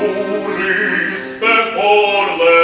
Бандуристе горле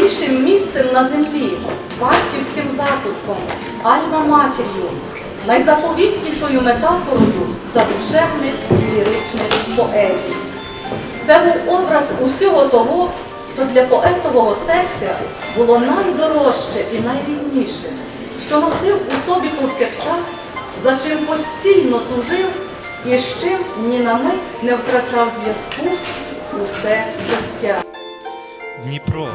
нього місцем на землі, батьківським закутком, альма-матір'ю, найзаповітнішою метафорою задушевних ліричних поезій. Це був образ усього того, що для поетового серця було найдорожче і найрідніше, що носив у собі повсякчас, за чим постійно тужив і з чим ні на мить не втрачав зв'язку усе життя. Дніпро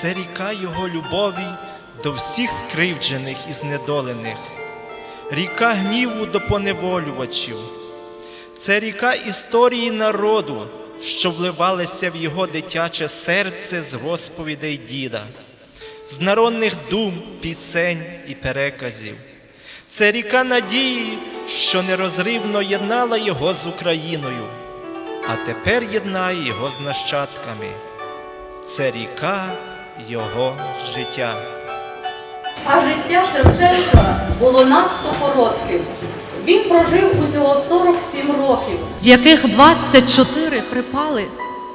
це ріка його любові до всіх скривджених і знедолених, ріка гніву до поневолювачів, це ріка історії народу, що вливалася в його дитяче серце з розповідей діда, з народних дум, пісень і переказів. Це ріка надії, що нерозривно єднала його з Україною, а тепер єднає його з нащадками. Це ріка його життя. А життя Шевченка було надто коротким. Він прожив усього 47 років, з яких 24 припали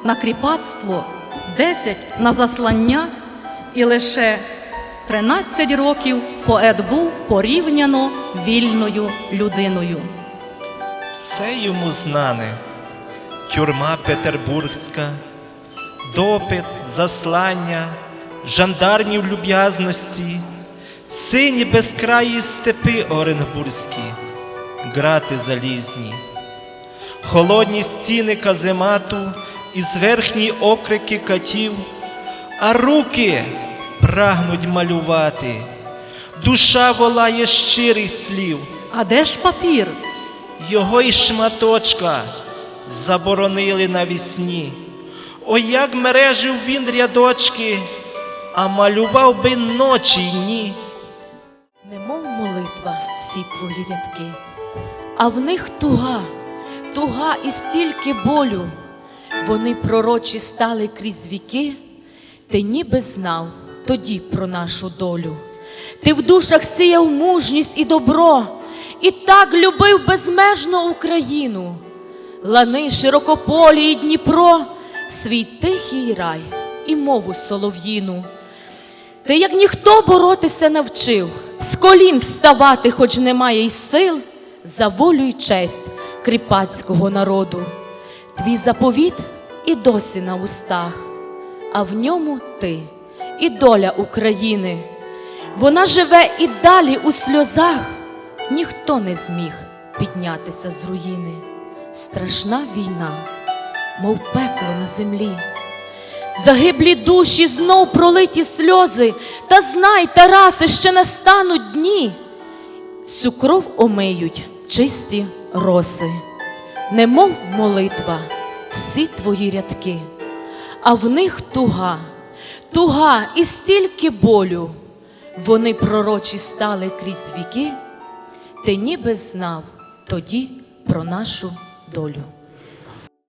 на кріпацтво, 10 на заслання, і лише 13 років поет був порівняно вільною людиною. Все йому знане, тюрма Петербургська, допит, заслання, жандармів люб'язності, сині безкраї степи Оренбурзькі, грати залізні, холодні стіни каземату і зверхні окрики катів, а руки прагнуть малювати, душа волає щирих слів. А де ж папір? Його й шматочка заборонили навісні. Ой, як мережив він рядочки, а малював би ночі й дні. Немов молитва всі твої рядки, а в них туга, туга і стільки болю. Вони пророчі стали крізь віки, ти ніби знав тоді про нашу долю. Ти в душах сіяв мужність і добро, і так любив безмежно Україну. Лани широкополі і Дніпро, свій тихий рай і мову солов'їну. Ти, як ніхто боротися навчив, з колін вставати, хоч немає й сил, за волю й честь кріпацького народу. Твій заповіт і досі на устах, а в ньому ти і доля України. Вона живе і далі у сльозах, ніхто не зміг піднятися з руїни. Страшна війна, мов пекло на землі. Загиблі душі знов пролиті сльози, та знай, Тарасе, ще настануть дні. Всю кров омиють чисті роси, немов молитва, всі твої рядки, а в них туга, туга і стільки болю. вони пророчі стали крізь віки, ти ніби знав тоді про нашу долю.